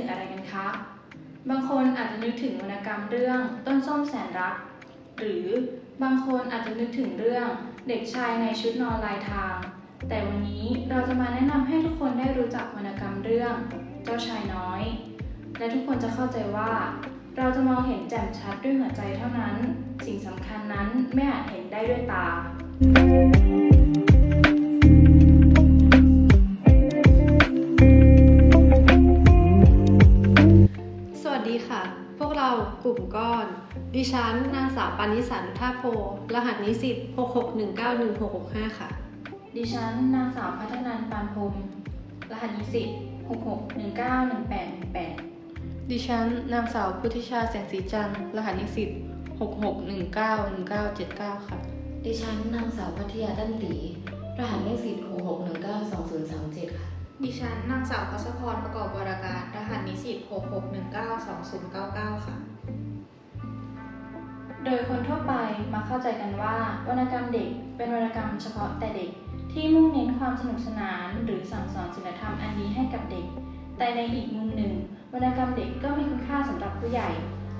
ถึงอะไรกันคะ บางคนอาจจะนึกถึงวรรณกรรมเรื่องต้นส้มแสนรัก หรือบางคนอาจจะนึกถึงเรื่องเด็กชายในชุดนอนลายทาง แต่วันนี้เราจะมาแนะนำให้ทุกคนได้รู้จักวรรณกรรมเรื่อง เจ้าชายน้อย และทุกคนจะเข้าใจว่า เราจะมองเห็นแจ่มชัดด้วยหัวใจเท่านั้น สิ่งสำคัญนั้นไม่อาจเห็นได้ด้วยตา ค่ะ พวกเรากลุ่มก้อน ดิฉันนางสาวปานิสันท่าโพ รหัสนิสิต66191665ค่ะ ดิฉันนางสาวพัฒนันปานพรมรหัสนิสิต66191818ดิฉันนางสาวพุทธิชาแสงสีจันทร์รหัสนิสิต66191979 ค่ะ ดิฉันนางสาวพัทยาตั้นหลีรหัสเลขสิทธิ์66192037ค่ะ ดิฉันนางสาวพัชพรประกอบวรการ รหัสนิสิต66192099 ค่ะ โดยคนทั่วไปมาเข้าใจกันว่า วรรณกรรมเด็กเป็นวรรณกรรมเฉพาะแต่เด็กที่มุ่งเน้นความสนุกสนานหรือสั่งสอนศีลธรรมอันดีให้กับเด็ก แต่ในอีกมุมหนึ่ง วรรณกรรมเด็กก็มีคุณค่าสำหรับผู้ใหญ่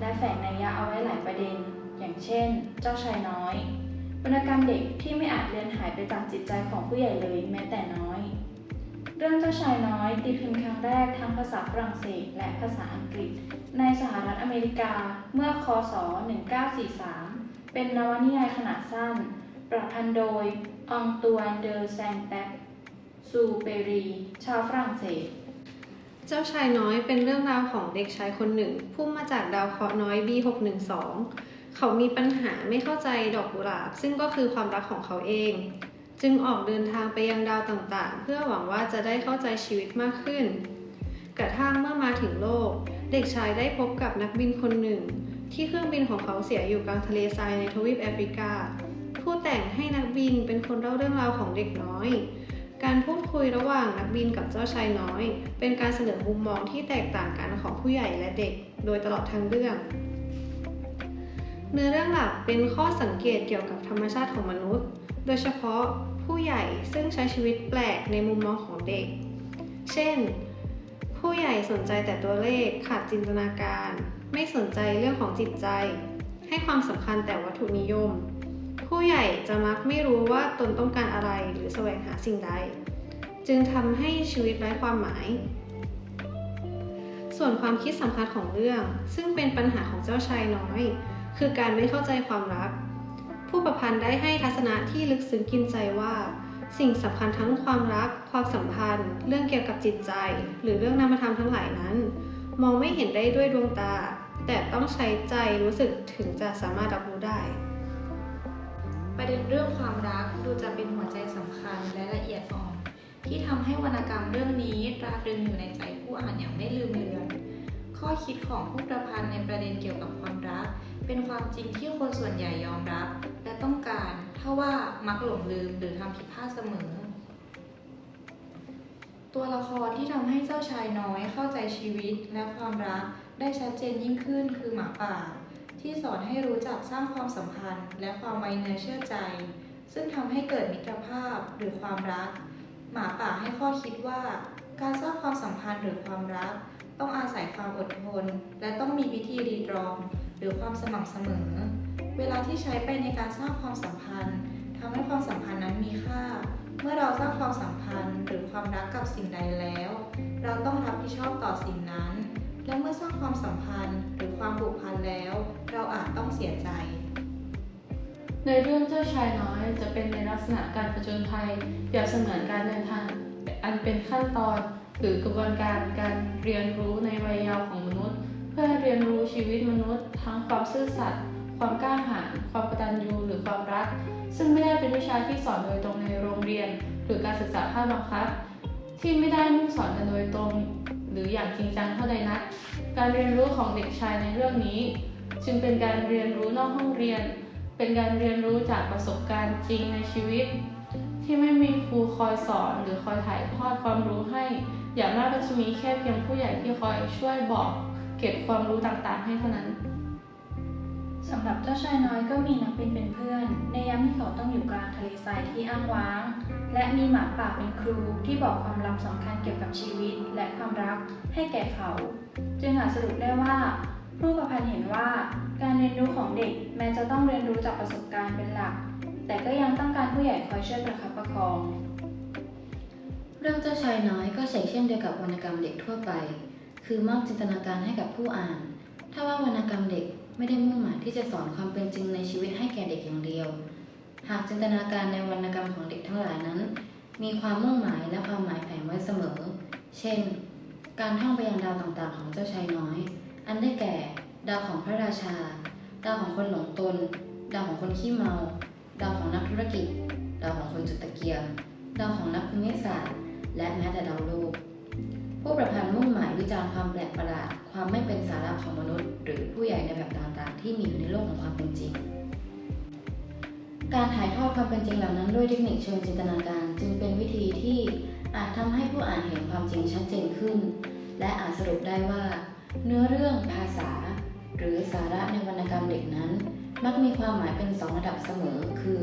และแฝงนัยยะเอาไว้หลายประเด็น อย่างเช่น เจ้าชายน้อย วรรณกรรมเด็กที่ไม่อาจเลือนหายไปจากจิตใจของผู้ใหญ่เลยแม้แต่น้อย เรื่องเจ้าชายน้อยตีพิมพ์ครั้งแรกทั้งภาษาฝรั่งเศสและภาษาอังกฤษ ในสหรัฐอเมริกาเมื่อคศ 1943 เป็นนวนิยายขนาดสั้น ประพันธ์โดยองตวนเดอแซงแต็กซูเปรี ชาวฝรั่งเศส เจ้าชายน้อยเป็นเรื่องราวของเด็กชายคนหนึ่ง ผู้มาจากดาวเคราะห์น้อย B612 เขามีปัญหาไม่เข้าใจดอกกุหลาบ ซึ่งก็คือความรักของเขาเอง จึงออกเดินทางไปยังดาวต่างๆ เพื่อหวังว่าจะได้เข้าใจชีวิตมากขึ้น กระทั่งเมื่อมาถึงโลก เด็กชายได้พบกับนักบินคนหนึ่ง ที่เครื่องบินของเขาเสียอยู่กลางทะเลทรายในทวีปแอฟริกา ผู้แต่งให้นักบินเป็นคนเล่าเรื่องราวของเด็กน้อย การพูดคุยระหว่างนักบินกับเจ้าชายน้อย เป็นการเสนอมุมมองที่แตกต่างกันของผู้ใหญ่และเด็ก โดยตลอดทั้งเรื่อง เนื้อเรื่องหลักเป็นข้อสังเกตเกี่ยวกับธรรมชาติของมนุษย์ โดยเฉพาะผู้ใหญ่ซึ่งใช้ชีวิตแปลกในมุมมองของเด็ก เช่น ผู้ใหญ่สนใจแต่ตัวเลขขาดจินตนาการ ไม่สนใจเรื่องของจิตใจ ให้ความสำคัญแต่วัตถุนิยม ผู้ใหญ่จะมักไม่รู้ว่าตนต้องการอะไรหรือแสวงหาสิ่งใด จึงทำให้ชีวิตไร้ความหมาย ส่วนความคิดสำคัญของเรื่อง ซึ่งเป็นปัญหาของเจ้าชายน้อย คือการไม่เข้าใจความรัก ผู้ประพันธ์ได้ให้ทัศนะที่ลึกซึ้งกินใจว่า สิ่งสำคัญทั้งความรัก ความสัมพันธ์ เรื่องเกี่ยวกับจิตใจ หรือเรื่องนามธรรมทั้งหลายนั้น มองไม่เห็นได้ด้วยดวงตา แต่ต้องใช้ใจรู้สึกถึงจะสามารถรับรู้ได้ ประเด็นเรื่องความรักดูจะเป็นหัวใจสำคัญและละเอียดอ่อน ที่ทำให้วรรณกรรมเรื่องนี้ตราตรึงอยู่ในใจผู้อ่านอย่างไม่ลืมเลือนข้อคิดของผู้ประพันธ์ในประเด็นเกี่ยวกับความรัก เป็นความจริงที่คนส่วนใหญ่ยอมรับ ต้องการ ถ้าว่ามักหลงลืมหรือทำผิดพลาดเสมอ ตัวละครที่ทำให้เจ้าชายน้อยเข้าใจชีวิตและความรักได้ชัดเจนยิ่งขึ้นคือหมาป่า ที่สอนให้รู้จักสร้างความสัมพันธ์ และความไว้เนื้อเชื่อใจ ซึ่งทำให้เกิดมิตรภาพหรือความรัก หมาป่าให้ข้อคิดว่า การสร้างความสัมพันธ์หรือความรัก ต้องอาศัยความอดทน และต้องมีวิธีรีตรอง หรือความสม่ำเสมอ เวลาที่ใช้ไปในการสร้างความสัมพันธ์ทำให้ความสัมพันธ์นั้นมีค่า เมื่อเราสร้างความสัมพันธ์หรือความรักกับสิ่งใดแล้ว เราต้องรับผิดชอบต่อสิ่งนั้น และเมื่อสร้างความสัมพันธ์หรือความผูกพันแล้ว เราอาจต้องเสียใจ ในเรื่องเจ้าชายน้อยจะเป็นในลักษณะการผจญภัยเปรียบเสมือนการเดินทางอันเป็นขั้นตอน หรือกระบวนการการเรียนรู้ในวัยเยาว์ของมนุษย์ เพื่อเรียนรู้ชีวิตมนุษย์ ทั้งความซื่อสัตย์ ความกล้าหาญความกตัญญูหรือความรัก ซึ่งไม่ได้เป็นวิชาที่สอนโดยตรงในโรงเรียน หรือการศึกษาภาคบังคับ ที่ไม่ได้มุ่งสอนกันโดยตรง หรืออย่างจริงจังเท่าใดนัก การเรียนรู้ของเด็กชายในเรื่องนี้ จึงเป็นการเรียนรู้นอกห้องเรียน เป็นการเรียนรู้จากประสบการณ์จริงในชีวิต ที่ไม่มีครูคอยสอนหรือคอยถ่ายทอดความรู้ให้ อย่างมากก็จะมีแค่เพียงผู้ใหญ่ที่คอยช่วยบอกเก็บความรู้ต่างๆ ให้เท่านั้น สำหรับเจ้าชายน้อยก็มีนักบินเป็นเพื่อน ในยามที่เขาต้องอยู่กลางทะเลทรายที่อ้างว้าง และมีหมาป่าเป็นครูที่บอกความลับสำคัญเกี่ยวกับชีวิตและความรักให้แก่เขา จึงอาจสรุปได้ว่า ผู้ประพันธ์เห็นว่า การเรียนรู้ของเด็กแม้จะต้องเรียนรู้จากประสบการณ์เป็นหลัก แต่ก็ยังต้องการผู้ใหญ่คอยช่วยประคับประคอง เรื่องเจ้าชายน้อยก็เฉกเช่นเดียวกับวรรณกรรมเด็กทั่วไป คือมอบจินตนาการให้กับผู้อ่าน ถ้าว่าวรรณกรรมเด็ก ไม่ได้มุ่งหมายที่จะสอนความเป็นจริงในชีวิตให้แก่เด็กอย่างเดียว หากจินตนาการในวรรณกรรมของเด็กทั้งหลายนั้น มีความมุ่งหมายและความหมายแฝงไว้เสมอ เช่น การท่องไปยังดาวต่างๆ ของเจ้าชายน้อย อันได้แก่ ดาวของพระราชา ดาวของคนหลงตน ดาวของคนขี้เมา ดาวของนักธุรกิจ ดาวของคนจุดตะเกียง ดาวของนักภูมิศาสตร์ และแม้แต่ดาวโลก ผู้ประพันธ์มุ่งหมายวิจารณ์ความแปลกประหลาด หรือผู้ใหญ่ในแบบต่างๆ ที่มีอยู่ในโลกของความเป็นจริง การถ่ายทอดความเป็นจริงเหล่านั้นด้วยเทคนิคเชิงจินตนาการ จึงเป็นวิธีที่อาจทำให้ผู้อ่านเห็นความจริงชัดเจนขึ้น และอาจสรุปได้ว่า เนื้อเรื่องภาษา หรือสาระในวรรณกรรมเด็กนั้น มักมีความหมายเป็นสองระดับเสมอ คือ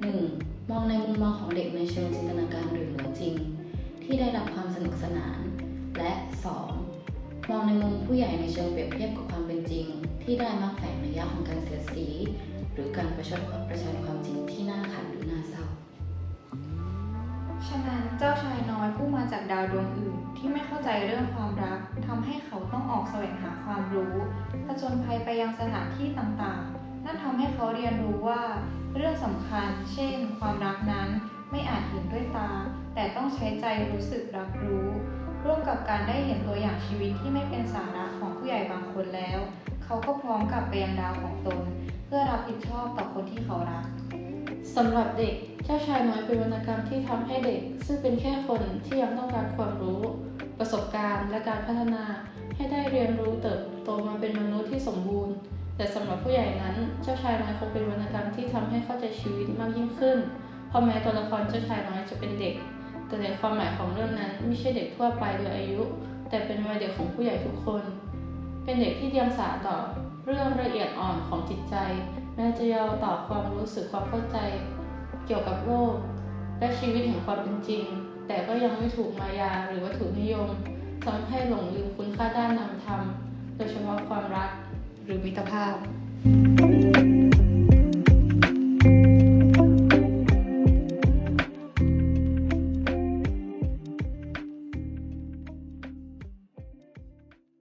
1. มองในมุมมองของเด็กในเชิงจินตนาการหรือเหนือจริง ที่ได้รับความสนุกสนาน และ 2. มองในมุมผู้ใหญ่ในเชิงเปรียบเทียบกับความเป็นจริง ที่ได้มักแฝงในยะของการเสียสี หรือการประชดประชันความจริงที่น่าขันหรือน่าเศร้า ฉะนั้นเจ้าชายน้อยผู้มาจากดาวดวงอื่น ที่ไม่เข้าใจเรื่องความรักทำให้เขาต้องออกแสวงหาความรู้ผจญภัยไปยังสถานที่ต่างๆ นั่นทำให้เขาเรียนรู้ว่า เรื่องสำคัญ เช่น ความรักนั้นไม่อาจเห็นด้วยตา แต่ต้องใช้ใจรู้สึกรับรู้ ร่วมกับการได้เห็นตัวอย่างชีวิตที่ไม่เป็นสาระของผู้ใหญ่บางคนแล้ว เขาก็พร้อมกลับไปยังดาวของตน เพื่อรับผิดชอบต่อคนที่เขารักสำหรับเด็กเจ้าชายน้อยเป็นวรรณกรรมที่ทำให้เด็ก ซึ่งเป็นแค่คนที่ยังต้องการความรู้ ประสบการณ์ และการพัฒนาให้ได้เรียนรู้เติบโตมาเป็นมนุษย์ที่สมบูรณ์ แต่สำหรับผู้ใหญ่นั้นเจ้าชายน้อยคงเป็นวรรณกรรมที่ทำให้เข้าใจชีวิตมากยิ่งขึ้นเพราะแม้ตัวละครเจ้าชายน้อยจะเป็นเด็ก แต่ในความหมายของเรื่องนั้นไม่ใช่เด็กทั่วไปโดยอายุ แต่เป็นวัยเด็กของผู้ใหญ่ทุกคน เป็นเด็กที่เดียงสาต่อเรื่องละเอียดอ่อนของจิตใจ แม้จะเยาวต่อความรู้สึกความเข้าใจ เกี่ยวกับโลกและชีวิตแห่งความเป็นจริง แต่ก็ยังไม่ถูกมายาหรือวัตถุนิยมทำให้หลงลืมคุณค่าด้านนามธรรม โดยเฉพาะความรักหรือมิตรภาพ